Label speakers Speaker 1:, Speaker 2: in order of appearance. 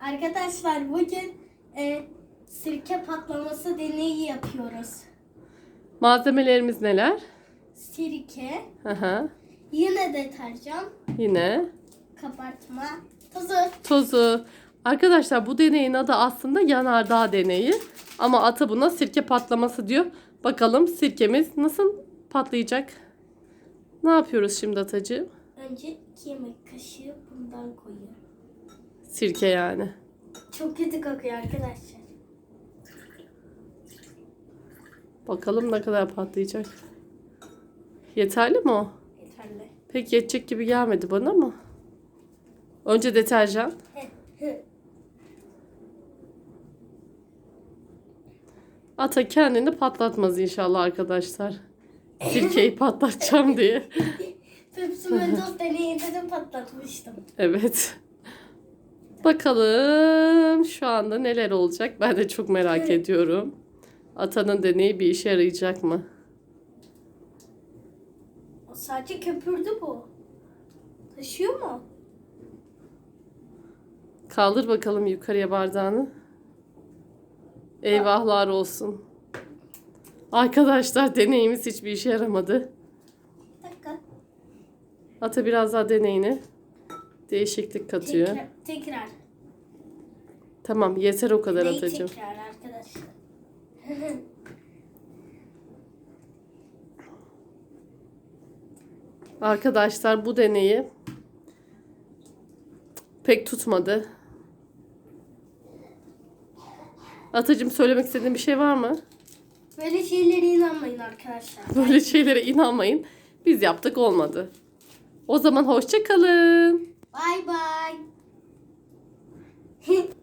Speaker 1: Arkadaşlar bugün e, sirke patlaması deneyi yapıyoruz.
Speaker 2: Malzemelerimiz neler?
Speaker 1: Sirke,
Speaker 2: hı.
Speaker 1: yine deterjan,
Speaker 2: Yine
Speaker 1: kabartma, tozu.
Speaker 2: tozu. Arkadaşlar bu deneyin adı aslında yanardağ deneyi. Ama ata buna sirke patlaması diyor. Bakalım sirkemiz nasıl patlayacak? Ne yapıyoruz şimdi atacığım?
Speaker 1: Önce iki yemek kaşığı bundan koyuyorum.
Speaker 2: Sirke yani.
Speaker 1: Çok kötü kokuyor arkadaşlar.
Speaker 2: Bakalım ne kadar patlayacak. Yeterli mi o?
Speaker 1: Yeterli.
Speaker 2: Pek yetecek gibi gelmedi bana ama. Önce deterjan. Ata kendini patlatmaz inşallah arkadaşlar. Sirkeyi patlatacağım diye.
Speaker 1: Pepsi Mentos deneyinde de patlatmıştım.
Speaker 2: Evet. Bakalım şu anda neler olacak ben de çok merak ediyorum. Atanın deneyi bir işe yarayacak mı?
Speaker 1: O sadece köpürdü bu. Taşıyor mu?
Speaker 2: Kaldır bakalım yukarıya bardağını. Eyvahlar olsun. Arkadaşlar deneyimiz hiçbir işe yaramadı.
Speaker 1: Bir dakika.
Speaker 2: Ata biraz daha deneyini. Değişiklik katıyor.
Speaker 1: Tekrar. tekrar.
Speaker 2: Tamam yeter o kadar
Speaker 1: Neyi
Speaker 2: atacağım.
Speaker 1: tekrar arkadaşlar?
Speaker 2: Arkadaşlar bu deneyi pek tutmadı. Atacığım söylemek istediğin bir şey var mı?
Speaker 1: Böyle şeylere inanmayın arkadaşlar.
Speaker 2: Böyle şeylere inanmayın. Biz yaptık olmadı. O zaman hoşça kalın.
Speaker 1: Bay bay.